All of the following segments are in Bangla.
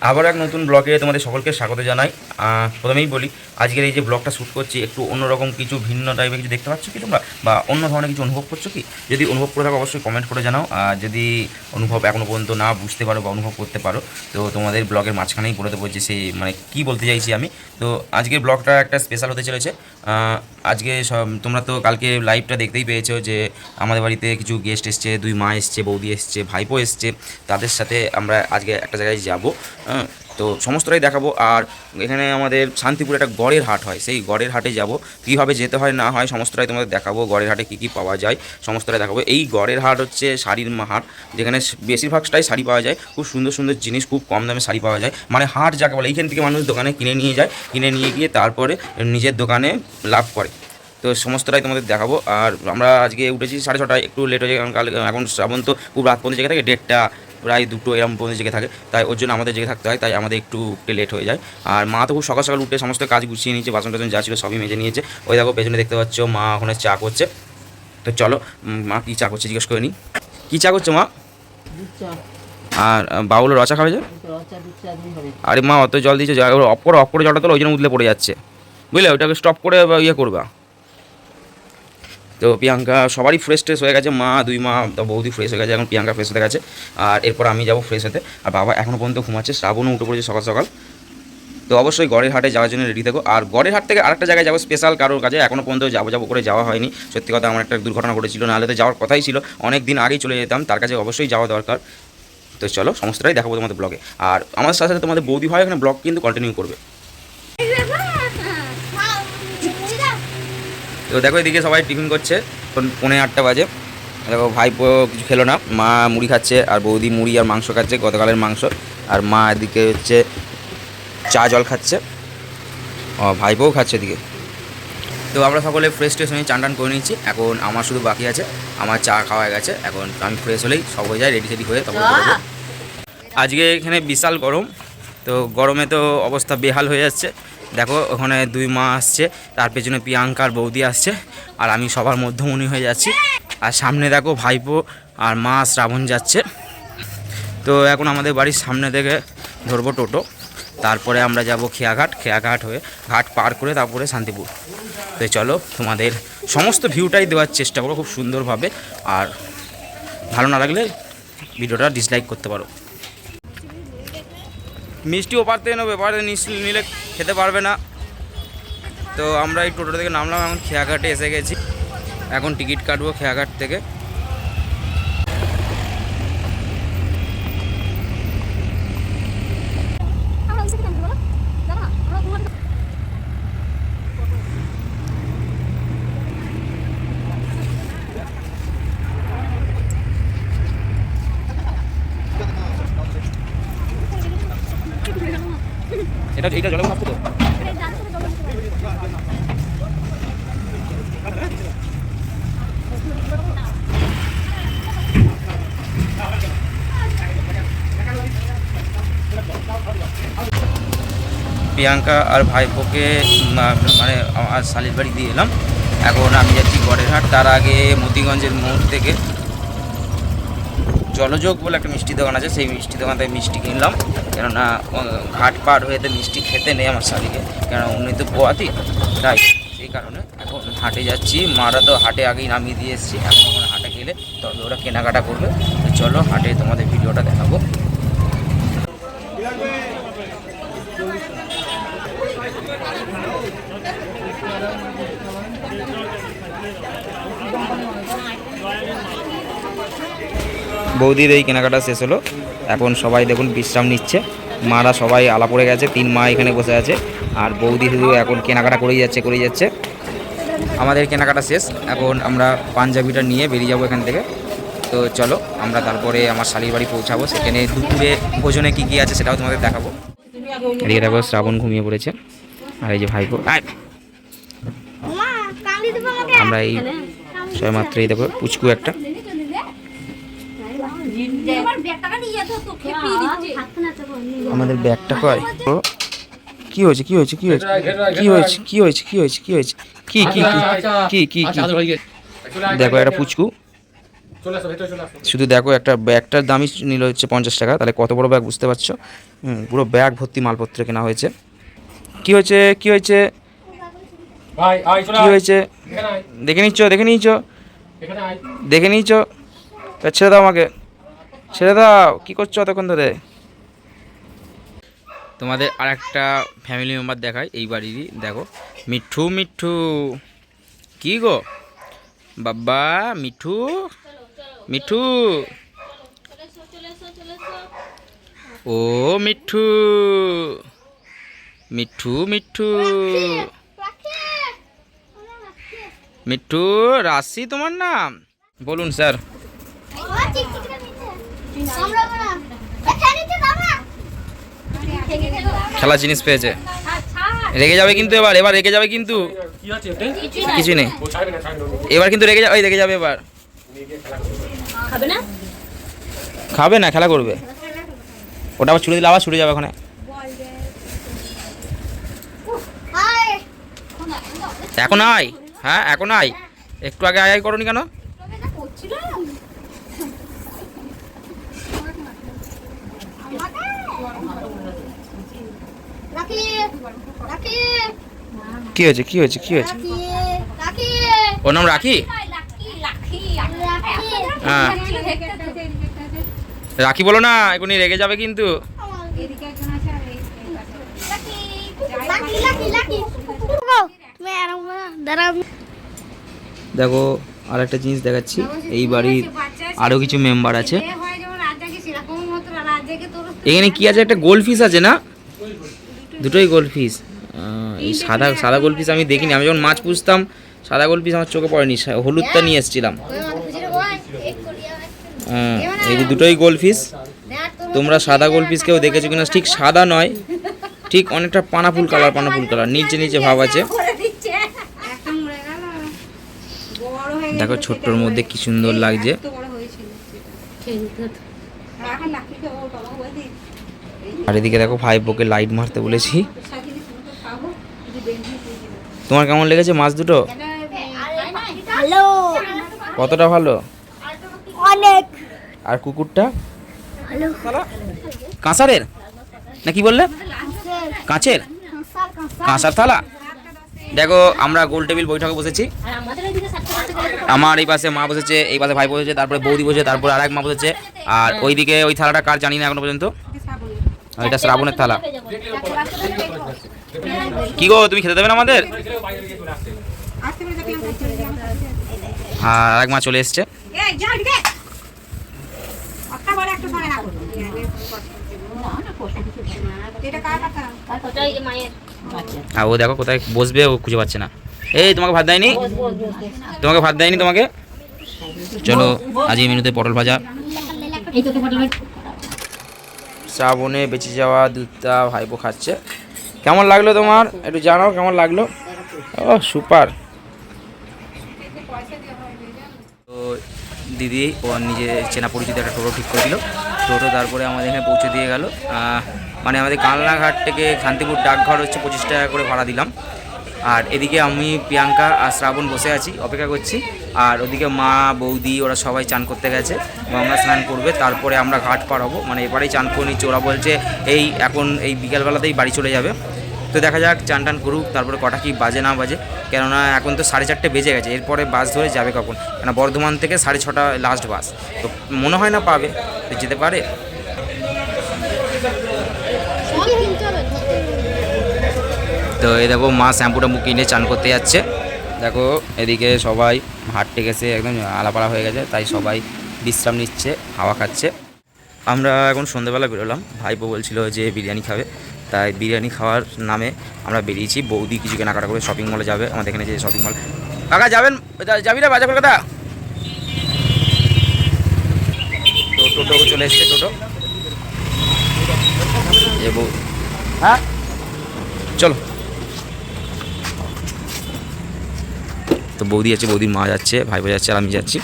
আবার এক নতুন ব্লগে তোমাদের সকলকে স্বাগত জানাই। প্রথমেই বলি, আজকের এই যে ব্লগটা শ্যুট করছি, একটু অন্যরকম কিছু ভিন্ন টাইপের কিছু দেখতে পাচ্ছ কি তোমরা? বা অন্য ধরনের কিছু অনুভব করছ কি? যদি অনুভব করে থাকো, অবশ্যই কমেন্ট করে জানাও। আর যদি অনুভব এখনও পর্যন্ত না বুঝতে পারো বা অনুভব করতে পারো, তো তোমাদের ব্লগের মাঝখানেই বলে দেবো যে সেই মানে কী বলতে চাইছি আমি। তো আজকের ব্লগটা একটা স্পেশাল হতে চলেছে। আজকে সব, তোমরা তো কালকে লাইভটা দেখতেই পেয়েছ যে আমাদের বাড়িতে কিছু গেস্ট এসছে, দুই মা এসছে, বৌদি এসছে, ভাইপো এসছে। তাদের সাথে আমরা আজকে একটা জায়গায় যাব। তো সমস্তটাই দেখাবো। আর এখানে আমাদের শান্তিপুরে একটা গড়ের হাট হয়। সেই গড়ের হাটে যাব। কীভাবে যেতে হয়, না হয়, সমস্তটাই তোমাদের দেখাবো। গড়ের হাটে কী কী পাওয়া যায়, সমস্তটাই দেখাবো। এই গড়ের হাট হচ্ছে শাড়ির হাট, যেখানে বেশিরভাগটাই শাড়ি পাওয়া যায়। খুব সুন্দর সুন্দর জিনিস, খুব কম দামে শাড়ি পাওয়া যায়। মানে হাট যাকে বলে, এইখান থেকে মানুষ দোকানে কিনে নিয়ে যায়। কিনে নিয়ে গিয়ে তারপরে নিজের দোকানে লাভ করে। তো সমস্তটাই তোমাদের দেখাবো। আর আমরা আজকে উঠেছি সাড়ে ছটায়। একটু লেট হয়ে কাল এখন শ্রাবণ তো, খুব রাত পর্যন্ত জেগে থাকে দেড়টা। প্রায় দুটো এরকম পর্যন্ত জেগে থাকে। তাই ওর জন্য আমাদের জেগে থাকতে হয়, তাই আমাদের একটু উঠতে লেট হয়ে যায়। আর মা তো খুব সকাল সকাল উঠে সমস্ত কাজ গুছিয়ে নিয়েছে, বাসন টাসন যা ছিল সবই মেজে নিয়েছে। ওই দেখো পেছনে দেখতে পাচ্ছ মা ওখানে চা করছে। তো চলো মা কী চা করছে জিজ্ঞেস করে নিই কী চা করছ মা? আর বাউল রচা খাবে যে? আরে মা অত জল দিয়েছে অফ করে জলটা তো ওই জন্য উতলে পড়ে যাচ্ছে। বুঝলে? ওইটাকে স্টপ করে ইয়ে করবা। তো প্রিয়াঙ্কা সবারই ফ্রেশ ট্রেশ হয়ে গেছে। মা, দুই মা, তো বৌদি ফ্রেশ হয়ে গেছে, এখন প্রিয়াঙ্কা ফ্রেশ হতে গেছে। আর এরপর আমি যাব ফ্রেশ হতে। আর বাবা এখনও পর্যন্ত ঘুমাচ্ছে। শ্রাবণও উঠে পড়েছে সকাল সকাল। তো অবশ্যই গড়ের হাটে যাওয়ার জন্য রেডি থাকো। আর গড়ের হাট থেকে আরেকটা জায়গায় যাব স্পেশাল কারোর কাছে। এখনও পর্যন্ত যাব যাব করে যাওয়া হয়নি। সত্যি কথা আমার একটা দুর্ঘটনা ঘটেছিল, নাহলে তো যাওয়ার কথাই ছিল। অনেক দিন আগেই চলে যেতাম, তার কাছে অবশ্যই যাওয়া দরকার। তো চলো, সমস্তটাই দেখাবো তোমাদের ব্লগে আর আমার সাথে সাথে তোমাদের বৌদি ভাই এখানে ব্লগ কিন্তু কন্টিনিউ করবে। তো দেখো এদিকে সবাই টিফিন করছে। এখন পৌনে আটটা বাজে। দেখো ভাইপো কিছু খেলো না। মা মুড়ি খাচ্ছে আর বৌদি মুড়ি আর মাংস খাচ্ছে গতকালের মাংস। আর মা এদিকে হচ্ছে চা জল খাচ্ছে। ও ভাইপোও খাচ্ছে এদিকে। তো আমরা সকলে ফ্রেশ ট্রেশ হয়ে চান টান করে নিয়েছি। এখন আমার শুধু বাকি আছে। আমার চা খাওয়া গেছে। এখন আমি ফ্রেশ হলেই সব হয়ে যায় রেডি সেডি হয়ে তখন আজকে এখানে বিশাল গরম। তো গরমে তো অবস্থা বেহাল হয়ে যাচ্ছে। দেখো, ওখানে দুই মা আসছে, তার পেছনে প্রিয়াঙ্কা আর বৌদি আসছে, আর আমি সবার মধ্যমণি হয়ে যাচ্ছি। আর সামনে দেখো, ভাইপো আর মা শ্রাবণ যাচ্ছে। তো এখন আমাদের বাড়ির সামনে থেকে ধরবো টোটো, তারপরে আমরা যাব খেয়াঘাট। খেয়াঘাট হয়ে ঘাট পার করে তারপরে শান্তিপুর। তো চলো, তোমাদের সমস্ত ভিউটাই দেওয়ার চেষ্টা করো খুব সুন্দরভাবে। আর ভালো না লাগলে ভিডিওটা ডিসলাইক করতে পারো। মিষ্টি ওপার থেকে নেবে নিস- নিলে খেতে পারবে না। তো আমরা এই টোটো থেকে নামলাম, এখন খেয়াঘাটে এসে গেছি। এখন টিকিট কাটবো খেয়াঘাট থেকে। এটা এটা জলে প্রিয়াঙ্কা আর ভাইপোকে মানে আমার শালির বাড়ি দিয়ে এলাম। এখন আমি যাচ্ছি গড়েরহাট। তার আগে মতিগঞ্জের মোড় থেকে জলযোগ বলে একটা মিষ্টি দোকান আছে, সেই মিষ্টি দোকান থেকে মিষ্টি কিনলাম। কেননা ঘাট পার হয়ে তো মিষ্টি খেতে নেই আমার শালিকে। কেন উনি তো পোয়াতি তাই সেই কারণে এখন হাটে যাচ্ছি। মারা তো হাটে আগেই নামিয়ে দিয়ে এসেছি। এখন ওখানে হাটে গেলে তবে ওরা কেনাকাটা করবে। তো চলো, হাটে তোমাদের ভিডিওটা দেখাবো। বৌদির এই কেনাকাটা শেষ হলো। এখন সবাই দেখুন বিশ্রাম নিচ্ছে। মারা সবাই আলা পড়ে গেছে তিন মা এখানে বসে আছে। আর বৌদি শুধু এখন কেনাকাটা করেই যাচ্ছে করেই যাচ্ছে। আমাদের কেনাকাটা শেষ। এখন আমরা পাঞ্জাবিটা নিয়ে বেরিয়ে যাব এখান থেকে। তো চলো আমরা তারপরে আমার শালির বাড়ি পৌঁছাবো। সেখানে দুপুরে ভোজনে কী কী আছে সেটাও তোমাদের দেখাবো। এদিকে দেখো শ্রাবণ ঘুমিয়ে পড়েছে। আর এই যে ভাইপো। আমরা এই সবাই মাত্রই দেখো পুচকু একটা। আমাদের ব্যাগটা কয়? কি হয়েছে কি হয়েছে কি হয়েছে? কি হয়েছে কি হয়েছে কি হয়েছে কি হয়েছে? কি কি কি কি কি কি? দেখো একটা পুচকু। শুধু দেখো একটা ব্যাগটার দামই নিল হচ্ছে পঞ্চাশ টাকা। তাহলে কত বড় ব্যাগ বুঝতে পারছ? হুম, পুরো ব্যাগ ভর্তি মালপত্র কেনা হয়েছে। কি হয়েছে কি হয়েছে? কি হয়েছে? দেখে নিচ্ছ দেখে নিচ্ছ। দেখে নিচ্ছ। তা ছেড়ে দাও আমাকে। ছেড়ে দাও, কি করছ অতক্ষণ ধরে? তোমাদের আর একটা ফ্যামিলি মেম্বার দেখায় এই বাড়িরই, দেখো। মিঠু মিঠু। কি গো? বাবা, মিঠু? মিঠু? ও, মিঠু। মিঠু মিঠু। মিঠু, রাশি তোমার নাম? বলুন, স্যার। খেলার জিনিস পেয়েছে। রেগে যাবে কিন্তু এবার এবার রেগে যাবে কিন্তু। কি আছে ওতে কিছু নেই। এবার কিন্তু রেগে যাবে ওই রেগে যাবে এবার। খাবে না? খেলা করবে। ওটা আবার ছুড়ে দিলে আবার ছুটে যাবে ওখানে। এখন আয়। হ্যাঁ এখন আয়। একটু আগে আয় আয় করনি কেন? কি হয়েছে? কি হয়েছে? কি হয়েছে? ওর নাম রাখি? হ্যাঁ। রাখি বলো না এখনই রেগে যাবে কিন্তু। দেখো আর একটা জিনিস দেখাচ্ছি। এই বাড়ির আরও কিছু মেম্বার আছে। এখানে কি আছে? একটা গোল্ড ফিস আছে না? দুটোই গোল্ড ফিস এই সাদা সাদা গোল্ড ফিস আমি দেখিনি। আমি যখন মাছ পুষতাম সাদা গোল্ড ফিস আমার চোখে পড়েনি। সা- হলুদটা নিয়ে এসেছিলাম। হ্যাঁ, এই যে দুটোই গোল্ড ফিস তোমরা সাদা গোল্ড ফিস কেউ দেখেছ কিনা? ঠিক সাদা নয়। ঠিক অনেকটা পানাফুল কালার পানাফুল কালার নিচে নিচে ভাব আছে। দেখো ছোট্টর মধ্যে কি সুন্দর লাগছে। আর এদিকে দেখো ভাই বোকে লাইট মারতে বলেছি। তোমার কেমন লেগেছে মাছ দুটো? হ্যালো কতটা ভালো? অনেক। আর কুকুরটা? কাঁসারের? না কি বললে? কাঁচের? কাঁসার থালা? দেখো আমরা গোল টেবিল বৈঠকে বসেছি। আমার এই পাশে মা বসেছে, এই পাশে ভাই বসেছে, তারপরে বৌদি বসেছে, তারপরে আর এক মা বসেছে। আর ওইদিকে ওই থালাটা কার জানি না এখনও পর্যন্ত। এটা শ্রাবণের থালা। কি গো, তুমি খেতে দেবে না আমাদের? আর এক মা চলে এসছে। ও দেখো কোথায় বসবে, ও খুঁজে পাচ্ছে না। এই, তোমাকে ভাত দেয়নি? তোমাকে ভাত দেয়নি তোমাকে? চলো, আজ এই মেনুতে পটল ভাজা। শ্রাবণে বেঁচে যাওয়া দুধটা ভাইপো খাচ্ছে। কেমন লাগল তোমার? একটু জানাও কেমন লাগল। ও, সুপার। তো দিদি, ও নিজে চেনা পরিচিত একটা টোটো ঠিক করে দিল টোটো তারপরে আমাদের এখানে পৌঁছে দিয়ে গেল। মানে আমাদের কালনাঘাট থেকে শান্তিপুর ডাকঘর হচ্ছে পঁচিশ টাকা করে ভাড়া দিলাম। আর এদিকে আমি, প্রিয়াঙ্কা আর শ্রাবণ বসে আছি, অপেক্ষা করছি। আর ওদিকে মা, বৌদি, ওরা সবাই চান করতে গেছে। গঙ্গা স্নান করবে, তারপরে আমরা ঘাট পার হব মানে এবারেই চান করে নিচ্ছি ওরা বলছে এই এখন এই বিকেলবেলাতেই বাড়ি চলে যাবে। তো দেখা যাক, চান টান করুক, তারপরে কটা কি বাজে না বাজে। কেননা এখন তো সাড়ে চারটে বেজে গেছে, এরপরে বাস ধরে যাবে কখন? কেন বর্ধমান থেকে সাড়ে ছটা লাস্ট বাস তো মনে হয় না পাবে, তো যেতে পারে? তো এই দেখো মা শ্যাম্পুটা মুখ কিনে চান করতে যাচ্ছে। দেখো এদিকে সবাই হাট টেকেছে একদম আলাপালা হয়ে গেছে তাই সবাই বিশ্রাম নিচ্ছে হাওয়া খাচ্ছে। আমরা এখন সন্ধ্যেবেলা বেরোলাম। ভাইপো বলছিল যে বিরিয়ানি খাবে। তাই বিরিয়ানি খাওয়ার নামে আমরা বেরিয়েছি। বৌদি কিছু কেনাকাটা করে শপিং মলে যাবে। আমাদের এখানে যে শপিং মল কাকা যাবেন? যাবি না বাজার কলকাতা? তো টোটো চলে এসছে টোটো। হ্যাঁ? চলো। তো বৌদি আছে, বৌদির মা যাচ্ছে ভাই ভাই যাচ্ছে আর আমি যাচ্ছি।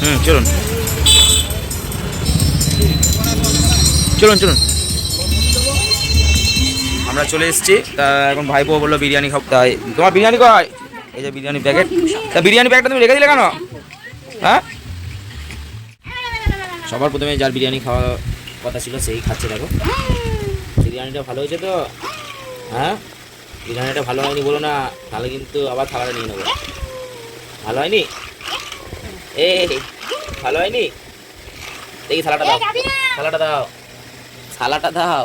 হুম, চলুন। চলুন চলুন। আমরা চলে এসছি, তা এখন ভাইপো বলল বিরিয়ানি খাব, তাই, তোমার বিরিয়ানি কয় এই যে বিরিয়ানি প্যাকেট তা বিরিয়ানি প্যাকেটটা তুমি রেখে দিলে কেন? হ্যাঁ? সবার প্রথমে যার বিরিয়ানি খাওয়া কথা ছিল সেই খাচ্ছে দেখো। বিরিয়ানিটা ভালো হয়েছে তো? হ্যাঁ? বিরিয়ানিটা ভালো হয়নি বলো না তাহলে কিন্তু আবার থালাটা নিয়ে নেব। ভালো হয়নি? এ ভালো হয়নি? দেখি থালাটা দাও। থালাটা দাও। থালাটা দাও।